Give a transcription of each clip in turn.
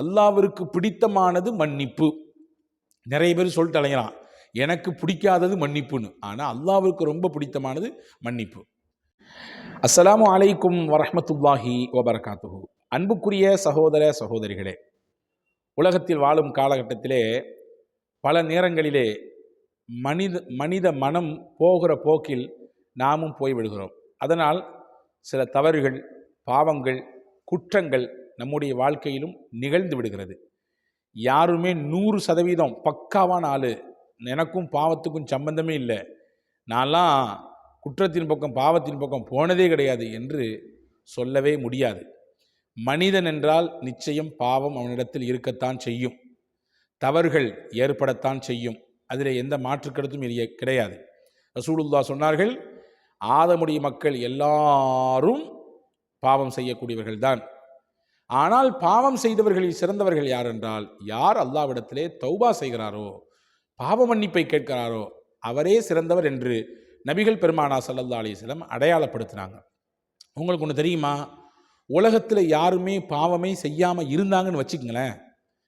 அல்லாவிற்கு பிடித்தமானது மன்னிப்பு. நிறைய பேர் சொல்லிட்டு தலைகிறான் எனக்கு பிடிக்காதது மன்னிப்புன்னு. ஆனால் அல்லாவிற்கு ரொம்ப பிடித்தமானது மன்னிப்பு. அஸ்ஸலாமு அலைக்கும் வரமத்துல்லாஹி வபரகாத்துஹு. அன்புக்குரிய சகோதர சகோதரிகளே உலகத்தில் வாழும் காலகட்டத்திலே பல நேரங்களிலே மனித மனித மனம் போகிற போக்கில் நாமும் போய்விடுகிறோம். அதனால் சில தவறுகள் பாவங்கள் குற்றங்கள் நம்முடைய வாழ்க்கையிலும் நிகழ்ந்து விடுகிறது. யாருமே நூறு சதவீதம் பக்காவான ஆள். எனக்கும் பாவத்துக்கும் சம்பந்தமே இல்லை. நான்லாம் குற்றத்தின் பக்கம் பாவத்தின் பக்கம் போனதே கிடையாது என்று சொல்லவே முடியாது. மனிதன் என்றால் நிச்சயம் பாவம் அவனிடத்தில் இருக்கத்தான் செய்யும். தவறுகள் ஏற்படத்தான் செய்யும். அதில் எந்த மாற்று கருத்தும் கிடையாது. ரசூலுல்லா சொன்னார்கள் ஆதமுடைய மக்கள் எல்லாரும் பாவம் செய்யக்கூடியவர்கள்தான். ஆனால் பாவம் செய்தவர்களில் சிறந்தவர்கள் யார் என்றால் யார் அல்லாவிடத்திலே தௌபா செய்கிறாரோ பாவ மன்னிப்பை கேட்கிறாரோ அவரே சிறந்தவர் என்று நபிகள் பெருமானா சல்லல்லா அலிஸ்லம் அடையாளப்படுத்தினாங்க. உங்களுக்கு ஒன்று தெரியுமா? உலகத்தில் யாருமே பாவமே செய்யாமல் இருந்தாங்கன்னு வச்சுக்கங்களேன்.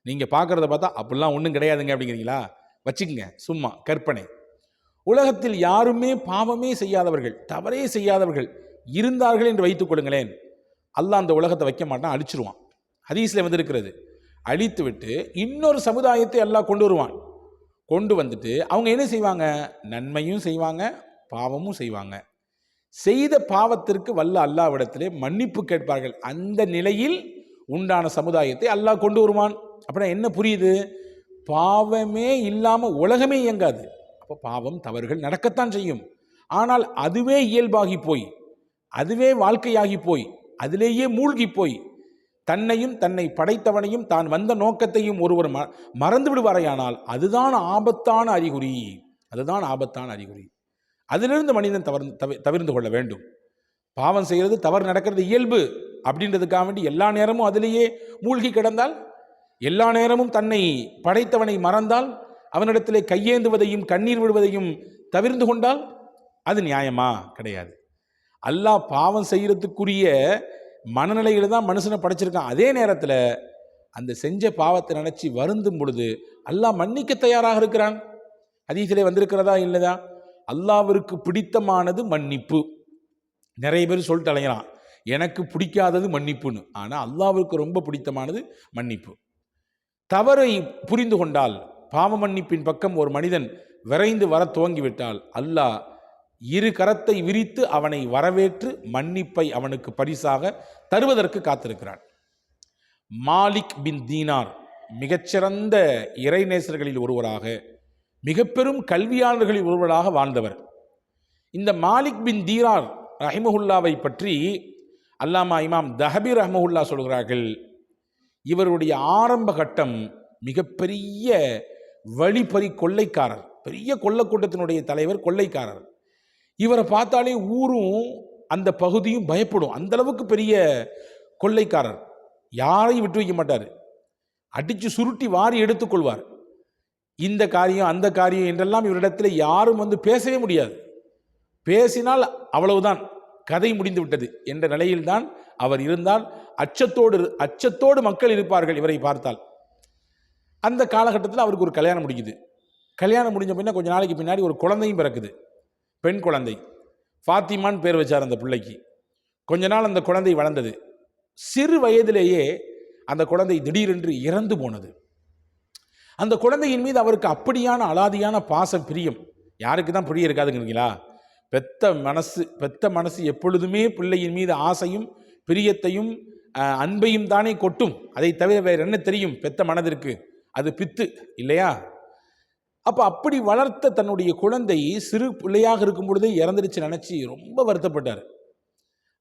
நீங்கள் பார்க்குறத பார்த்தா அப்படிலாம் ஒன்றும் கிடையாதுங்க அப்படிங்கிறீங்களா? வச்சுக்கோங்க சும்மா கற்பனை. உலகத்தில் யாருமே பாவமே செய்யாதவர்கள் தவறே செய்யாதவர்கள் இருந்தார்கள் என்று வைத்துக் கொள்ளுங்களேன். அல்லாஹ் அந்த உலகத்தை வைக்க மாட்டான் அழிச்சிருவான். ஹதீஸில் வந்திருக்கிறது. அழித்து விட்டு இன்னொரு சமுதாயத்தை எல்லாம் கொண்டு வருவான். கொண்டு வந்துட்டு அவங்க என்ன செய்வாங்க? நன்மையும் செய்வாங்க பாவமும் செய்வாங்க. செய்த பாவத்திற்கு வல்ல அல்லாவிடத்திலே மன்னிப்பு கேட்பார்கள். அந்த நிலையில் உண்டான சமுதாயத்தை அல்லாஹ் கொண்டு வருவான். அப்படின்னா என்ன புரியுது? பாவமே இல்லாமல் உலகமே இயங்காது. அப்போ பாவம் தவறுகள் நடக்கத்தான் செய்யும். ஆனால் அதுவே இயல்பாகி போய் அதுவே வாழ்க்கையாகி போய் அதிலேயே மூழ்கி போய் தன்னையும் தன்னை படைத்தவனையும் தான் வந்த நோக்கத்தையும் ஒருவர் ம மறந்து விடுவாரையானால் அதுதான் ஆபத்தான அறிகுறி. அதுதான் ஆபத்தான அறிகுறி. அதிலிருந்து மனிதன் தவறு தவி தவிர்ந்து கொள்ள வேண்டும். பாவம் செய்கிறது தவறு நடக்கிறது இயல்பு அப்படின்றதுக்காக வேண்டி எல்லா நேரமும் அதிலேயே மூழ்கி கிடந்தால் எல்லா நேரமும் தன்னை படைத்தவனை மறந்தால் அவனிடத்திலே கையேந்துவதையும் கண்ணீர் விடுவதையும் தவிர்ந்து கொண்டால் அது நியாயமா? கிடையாது. அல்லாஹ் பாவம் செய்கிறதுக்குரிய மனநிலையில் தான் மனுஷனை படைச்சிருக்கான். அதே நேரத்தில் அந்த செஞ்ச பாவத்தை நினச்சி வருந்தும் பொழுது அல்லாஹ் மன்னிக்க தயாராக இருக்கிறான். அதீசிலே வந்திருக்கிறதா இல்லைதா அல்லாவிற்கு பிடித்தமானது மன்னிப்பு. நிறைய பேர் சொல்லிட்டு அலைகிறான் எனக்கு பிடிக்காதது மன்னிப்புன்னு. ஆனால் அல்லாவிற்கு ரொம்ப பிடித்தமானது மன்னிப்பு. தவறை புரிந்து கொண்டால் பாவ மன்னிப்பின் பக்கம் ஒரு மனிதன் விரைந்து வர துவங்கிவிட்டால் அல்லாஹ் இரு கரத்தை விரித்து அவனை வரவேற்று மன்னிப்பை அவனுக்கு பரிசாக தருவதற்கு காத்திருக்கிறான். மாலிக் பின் தீனார் மிகச்சிறந்த இறைநேசர்களில் ஒருவராக மிக பெரும் கல்வியாளர்களில் ஒருவராக வாழ்ந்தவர். இந்த மாலிக் பின் தீனார் ரஹிமஹுல்லாவை பற்றி அல்லாமா இமாம் தஹபி ரஹமஹுல்லா சொல்கிறார்கள் இவருடைய ஆரம்ப கட்டம் மிகப்பெரிய வழிபறி கொள்ளைக்காரர் பெரிய கொள்ளக்கூட்டத்தினுடைய தலைவர் கொள்ளைக்காரர். இவரை பார்த்தாலே ஊரும் அந்த பகுதியும் பயப்படும். அந்தளவுக்கு பெரிய கொள்ளைக்காரர். யாரையும் விட்டு வைக்க மாட்டார். அடித்து சுருட்டி வாரி எடுத்துக்கொள்வார் இந்த காரியம் அந்த காரியம் என்றெல்லாம் இவரிடத்தில் யாரும் வந்து பேசவே முடியாது. பேசினால் அவ்வளவுதான் கதை முடிந்து விட்டது என்ற நிலையில்தான் அவர் இருந்தால் அச்சத்தோடு அச்சத்தோடு மக்கள் இருப்பார்கள் இவரை பார்த்தால். அந்த காலகட்டத்தில் அவருக்கு ஒரு கல்யாணம் முடிக்குது கல்யாணம் முடிஞ்ச பின்ன கொஞ்ச நாளைக்கு பின்னாடி ஒரு குழந்தையும் பிறக்குது. பெண் குழந்தை. ஃபாத்திமான்னு பேர் வச்சார் அந்த பிள்ளைக்கு. கொஞ்ச நாள் அந்த குழந்தை வளர்ந்தது. சிறு வயதிலேயே அந்த குழந்தை திடீரென்று இறந்து போனது. அந்த குழந்தையின் மீது அவருக்கு அப்படியான அலாதியான பாச பிரியம். யாருக்கு தான் பிரியம் இருக்காதுங்கிறீங்களா பெத்த மனசு பெத்த மனசு எப்பொழுதுமே பிள்ளையின் மீது ஆசையும் பிரியத்தையும் அன்பையும் தானே கொட்டும். அதை தவிர வேறு என்ன தெரியும்? பெத்த மனதிற்கு. அது பித்து இல்லையா? அப்போ அப்படி வளர்த்த தன்னுடைய குழந்தை சிறு பிள்ளையாக இருக்கும் பொழுதே இறந்துடுச்சு நினச்சி ரொம்ப வருத்தப்பட்டார்.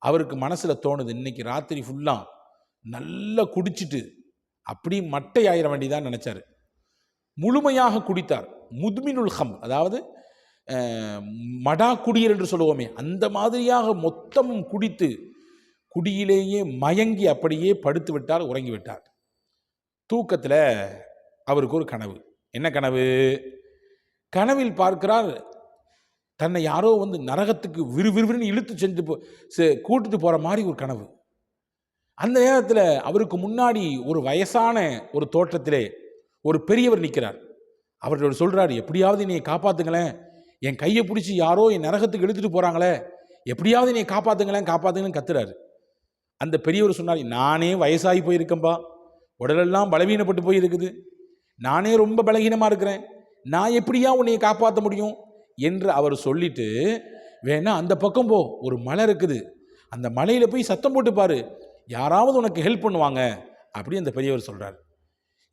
அவருக்கு மனசில் தோணுது இன்னைக்கு ராத்திரி ஃபுல்லாக நல்லா குடிச்சிட்டு அப்படி மட்டை ஆயிட வேண்டியதான் நினச்சார். முழுமையாக குடித்தார். முதுமினுல் ஹம் அதாவது மடா குடியர் என்று சொல்லுவோமே அந்த மாதிரியாக மொத்தமும் குடித்து குடியிலேயே மயங்கி அப்படியே படுத்து விட்டார் உறங்கி விட்டார். தூக்கத்தில் அவருக்கு ஒரு கனவு. என்ன கனவு? கனவில் பார்க்கிறார். தன்னை யாரோ வந்து நரகத்துக்கு விறுவிறுவிறுன்னு இழுத்து சென்று போ கூட்டிட்டு போகிற மாதிரி ஒரு கனவு. அந்த நேரத்தில் அவருக்கு முன்னாடி ஒரு வயசான ஒரு தோற்றத்திலே ஒரு பெரியவர் நிற்கிறார் அவர்கள் சொல்றாரு எப்படியாவது என்னை காப்பாத்துங்களேன். என் கையை பிடிச்சி யாரோ என் நரகத்துக்கு இழுத்துட்டு போறாங்களே. எப்படியாவது என்னை காப்பாத்துங்களேன் காப்பாத்துங்களேன் கத்துறாரு. அந்த பெரியவர் சொன்னார் நானே வயசாகி போயிருக்கேன்பா. உடலெல்லாம் பலவீனப்பட்டு போயிருக்குது. நானே ரொம்ப பலகீனமாக இருக்கிறேன். நான் எப்படியா உன்னை காப்பாற்ற முடியும்? என்று அவர் சொல்லிட்டு வேணா அந்த பக்கம் போ. ஒரு மலை இருக்குது. அந்த மலையில் போய் சத்தம் போட்டு பாரு. யாராவது உனக்கு ஹெல்ப் பண்ணுவாங்க. அப்படி அந்த பெரியவர் சொல்கிறார்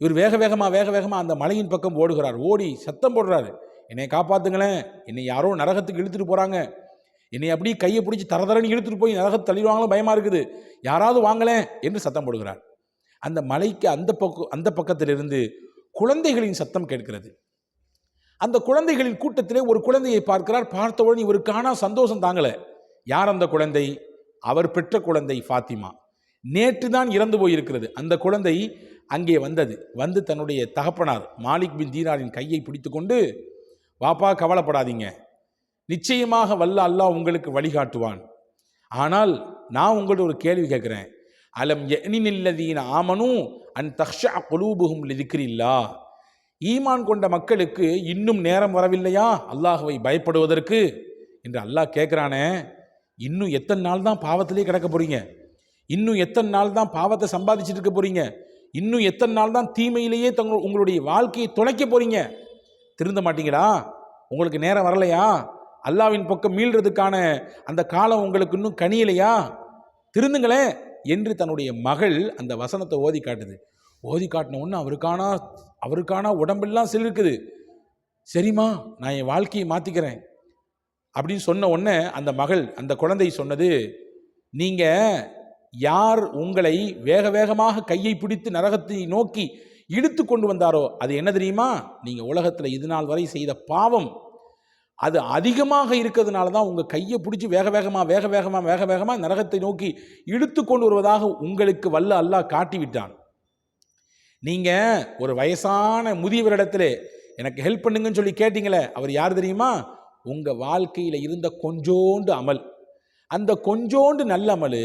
இவர் வேக வேகமாக வேக வேகமாக அந்த மலையின் பக்கம் ஓடுகிறார். ஓடி சத்தம் போடுறாரு. என்னை காப்பாற்றுங்களேன் என்னை யாரோ நரகத்துக்கு இழுத்துட்டு போகிறாங்க என்னை அப்படியே கையை பிடிச்சி தரதரன்னு இழுத்துட்டு போய் நரகத்தை தள்ளிடுவாங்களோ பயமாக இருக்குது. யாராவது வாங்கலேன் என்று சத்தம் போடுகிறார். அந்த மலைக்கு அந்த பக்கம் அந்த பக்கத்திலிருந்து குழந்தைகளின் சத்தம் கேட்கிறது. அந்த குழந்தைகளின் கூட்டத்திலே ஒரு குழந்தையை பார்க்கிறார். பார்த்தவுடன் இவருக்கான சந்தோஷம் தாங்கலை. யார் அந்த குழந்தை? அவர் பெற்ற குழந்தை ஃபாத்திமா. நேற்று தான் இறந்து போயிருக்கிறது. அந்த குழந்தை அங்கே வந்தது. வந்து தன்னுடைய தகப்பனார் மாலிக் பின் தீனாரின் கையை பிடித்துக்கொண்டு வாப்பா கவலைப்படாதீங்க. நிச்சயமாக வல்ல அல்லாஹ் உங்களுக்கு வழிகாட்டுவான். ஆனால் நான் உங்கள்ட்ட ஒரு கேள்வி கேட்குறேன். அலம் எனினில்லதீன ஆமனும் அன் தக்ஷா குலூபுகும் லிதிக்கிறில்லா ஈமான் கொண்ட மக்களுக்கு இன்னும் நேரம் வரவில்லையா? அல்லாஹுவை பயப்படுவதற்கு. என்று அல்லாஹ் கேட்குறானே இன்னும் எத்தனை நாள் தான் பாவத்திலே கிடக்க போகிறீங்க இன்னும் எத்தனை நாள் தான் பாவத்தை சம்பாதிச்சுட்டு இருக்க போகிறீங்க இன்னும் எத்தனை நாள் தான் தீமையிலேயே தங்க உங்களுடைய வாழ்க்கையை தொலைக்க போகிறீங்க திருந்த மாட்டீங்களா? உங்களுக்கு நேரம் வரலையா? அல்லாவின் பக்கம் மீள்றதுக்கான அந்த காலம் உங்களுக்கு இன்னும் கனியலையா? திருந்துங்களேன். என்று தன்னுடைய மகள் அந்த வசனத்தை ஓதி காட்டுது. ஓதி காட்டின ஒன்று அவருக்கான அவருக்கான உடம்பெல்லாம் சிலிருக்குது. சரிம்மா நான் என் வாழ்க்கையை மாற்றிக்கிறேன் அப்படின்னு சொன்ன உடனே அந்த மகள் அந்த குழந்தை சொன்னது நீங்கள் யார் உங்களை வேக வேகமாக கையை பிடித்து நரகத்தை நோக்கி இழுத்து கொண்டு வந்தாரோ அது என்ன தெரியுமா? நீங்கள் உலகத்தில் இது நாள் வரை செய்த பாவம். அது அதிகமாக இருக்கிறதுனால தான் உங்கள் கையை பிடிச்சி வேக வேகமாக வேக வேகமாக வேக வேகமாக நரகத்தை நோக்கி இழுத்து கொண்டு வருவதாக உங்களுக்கு வல்ல அல்லாஹ் காட்டிவிட்டான். நீங்கள் ஒரு வயசான முதியவரிடத்துல எனக்கு ஹெல்ப் பண்ணுங்கன்னு சொல்லி கேட்டிங்களே அவர் யார் தெரியுமா? உங்கள் வாழ்க்கையில் இருந்த கொஞ்சோண்டு அமல். அந்த கொஞ்சோண்டு நல்ல அமல்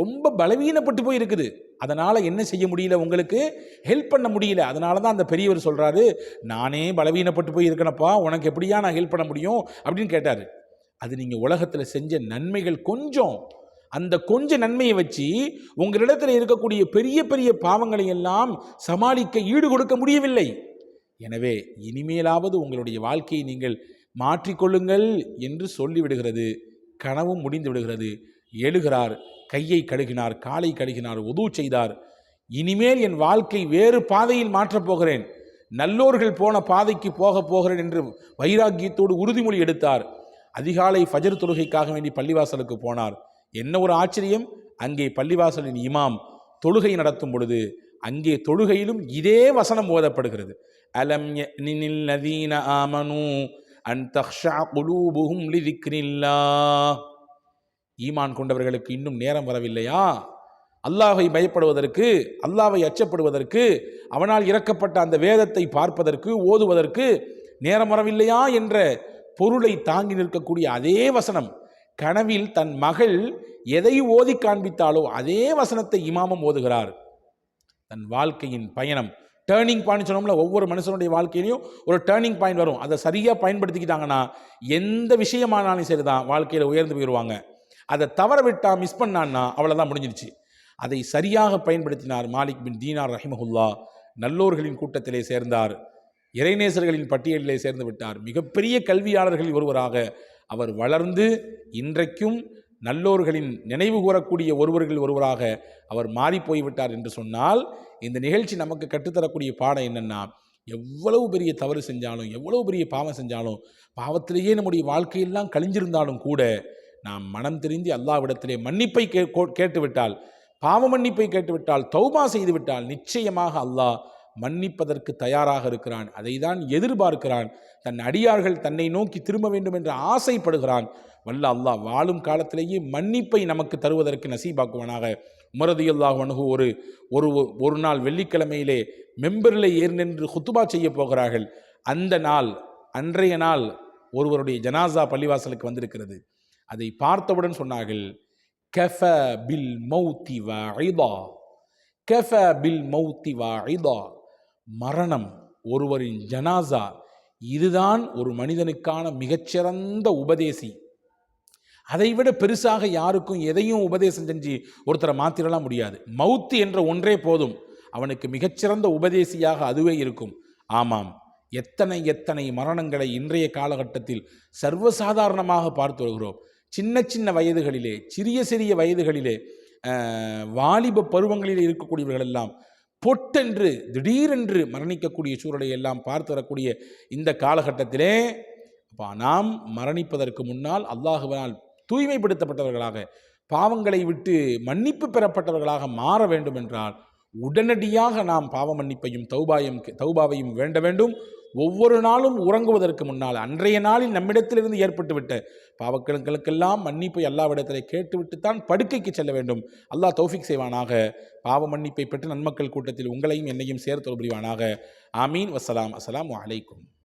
ரொம்ப பலவீனப்பட்டு போய் இருக்குது அதனால் என்ன செய்ய முடியல உங்களுக்கு? ஹெல்ப் பண்ண முடியல. அதனால தான் அந்த பெரியவர் சொல்கிறாரு நானே பலவீனப்பட்டு போய் இருக்கேனப்பா உனக்கு எப்படியா நான் ஹெல்ப் பண்ண முடியும்? அப்படின்னு கேட்டார். அது நீங்கள் உலகத்தில் செஞ்ச நன்மைகள் கொஞ்சம். அந்த கொஞ்ச நன்மையை வச்சு உங்களிடத்தில் இருக்கக்கூடிய பெரிய பெரிய பாவங்களை எல்லாம் சமாளிக்க ஈடு கொடுக்க முடியவில்லை. எனவே இனிமேலாவது உங்களுடைய வாழ்க்கையை நீங்கள் மாற்றிக்கொள்ளுங்கள் என்று சொல்லிவிடுகிறது. கனவும் முடிந்து விடுகிறது. எழுகிறார் கையை கழுகினார் காலை கழுகினார் உதவு செய்தார். இனிமேல் என் வாழ்க்கை வேறு பாதையில் மாற்றப் போகிறேன். நல்லோர்கள் போன பாதைக்கு போக போகிறேன் என்று வைராக்கியத்தோடு உறுதிமொழி எடுத்தார். அதிகாலை ஃபஜர் தொழுகைக்காக வேண்டி பள்ளிவாசலுக்கு போனார். என்ன ஒரு ஆச்சரியம்? அங்கே பள்ளிவாசலின் இமாம் தொழுகை நடத்தும் பொழுது அங்கே தொழுகையிலும் இதே வசனம் ஓதப்படுகிறது. அலம் நதீன ஆமனு அன் தக்ஷா குலூபுகும் லிதிக்ரில்லா ஈமான் கொண்டவர்களுக்கு இன்னும் நேரம் வரவில்லையா? அல்லாஹை பயப்படுவதற்கு அல்லாஹை அச்சப்படுவதற்கு அவனால் இறக்கப்பட்ட அந்த வேதத்தை பார்ப்பதற்கு ஓதுவதற்கு நேரம் வரவில்லையா என்ற பொருளை தாங்கி நிற்கக்கூடிய அதே வசனம். கனவில் தன் மகள் எதை ஓதி காண்பித்தாலோ அதே வசனத்தை இமாமம் ஓதுகிறார். தன் வாழ்க்கையின் பயணம். டேர்னிங் பாயிண்ட் சொன்னோம்ல ஒவ்வொரு மனுஷனுடைய வாழ்க்கையிலையும் ஒரு டேர்னிங் பாயிண்ட் வரும். அதை சரியாக பயன்படுத்திக்கிட்டாங்கன்னா எந்த விஷயமானாலும் சரி தான் வாழ்க்கையில் உயர்ந்து போயிடுவாங்க அதை தவற விட்டா மிஸ் பண்ணான்னா அவ்வளோதான் முடிஞ்சிருச்சு. அதை சரியாக பயன்படுத்தினார் மாலிக் பின் தீனார் ரஹிமஹுல்லா. நல்லோர்களின் கூட்டத்திலே சேர்ந்தார். இறைநேசர்களின் பட்டியலிலே சேர்ந்து விட்டார். மிகப்பெரிய கல்வியாளர்களில் ஒருவராக அவர் வளர்ந்து இன்றைக்கும் நல்லோர்களின் நினைவு கூறக்கூடிய ஒருவர்கள் ஒருவராக அவர் மாறி போய்விட்டார் என்று சொன்னால் இந்த நிகழ்ச்சி நமக்கு கற்றுத்தரக்கூடிய பாடம் என்னென்னா எவ்வளவு பெரிய தவறு செஞ்சாலும் எவ்வளவு பெரிய பாவம் செஞ்சாலும் பாவத்திலேயே நம்முடைய வாழ்க்கையெல்லாம் கழிஞ்சிருந்தாலும் கூட நாம் மனம் தெரிந்து அல்லாவிடத்திலே மன்னிப்பை கே கேட்டுவிட்டால் பாவ மன்னிப்பை கேட்டுவிட்டால் தௌபா செய்துவிட்டால் நிச்சயமாக அல்லாஹ் மன்னிப்பதற்கு தயாராக இருக்கிறான். அதை தான் எதிர்பார்க்கிறான். தன் அடியார்கள் தன்னை நோக்கி திரும்ப வேண்டும் என்று ஆசைப்படுகிறான். வல்ல அல்லாஹ் வாழும் காலத்திலேயே மன்னிப்பை நமக்கு தருவதற்கு நசீபாக்குவானாக. உமரதியுல்லாஹ் அணுகு ஒரு ஒரு ஒரு நாள் வெள்ளிக்கிழமையிலே மெம்பரில் ஏறு நின்று குத்துபா செய்ய போகிறார்கள். அந்த நாள் அன்றைய நாள் ஒருவருடைய ஜனாசா பள்ளிவாசலுக்கு வந்திருக்கிறது. அதை பார்த்தவுடன் சொன்னார்கள் கஃப பில் மௌத்தி வாஇதா கஃப பில் மௌத்தி வாஇதா. மரணம் ஒருவரின் ஜனாசா இதுதான் ஒரு மனிதனுக்கான மிகச்சிறந்த உபதேசி. அதைவிட பெருசாக யாருக்கும் எதையும் உபதேசம் செஞ்சு ஒருத்தரை மாத்திரலாம் முடியாது. மவுத்து என்ற ஒன்றே போதும். அவனுக்கு மிகச்சிறந்த உபதேசியாக அதுவே இருக்கும். ஆமாம் எத்தனை எத்தனை மரணங்களை இன்றைய காலகட்டத்தில் சர்வசாதாரணமாக பார்த்து வருகிறோம். சின்ன சின்ன வயதுகளிலே சிறிய சிறிய வயதுகளிலே வாலிப பருவங்களில் இருக்கக்கூடியவர்கள் எல்லாம் பொட்டென்று திடீரென்று மரணிக்கக்கூடிய சூழலை எல்லாம் பார்த்து வரக்கூடிய இந்த காலகட்டத்திலே அப்பா நாம் மரணிப்பதற்கு முன்னால் அல்லாஹுவனால் தூய்மைப்படுத்தப்பட்டவர்களாக பாவங்களை விட்டு மன்னிப்பு பெறப்பட்டவர்களாக மாற வேண்டும் என்றால் உடனடியாக நாம் பாவ மன்னிப்பையும் தௌபாயும் தௌபாவையும் வேண்ட வேண்டும். ஒவ்வொரு நாளும் உறங்குவதற்கு முன்னால் அன்றைய நாளில் நம்மிடத்திலிருந்து ஏற்பட்டுவிட்ட பாவக்கிழங்களுக்கெல்லாம் மன்னிப்பை அல்லாவிடத்திலே கேட்டுவிட்டுத்தான் படுக்கைக்கு செல்ல வேண்டும். அல்லாஹ் தௌஃபிக் செய்வானாக. பாவ மன்னிப்பை பெற்று நன்மக்கள் கூட்டத்தில் உங்களையும் என்னையும் சேர்த்து புரிவானாக ஆமீன். வசலாம் அஸ்லாம் அலைக்கும்.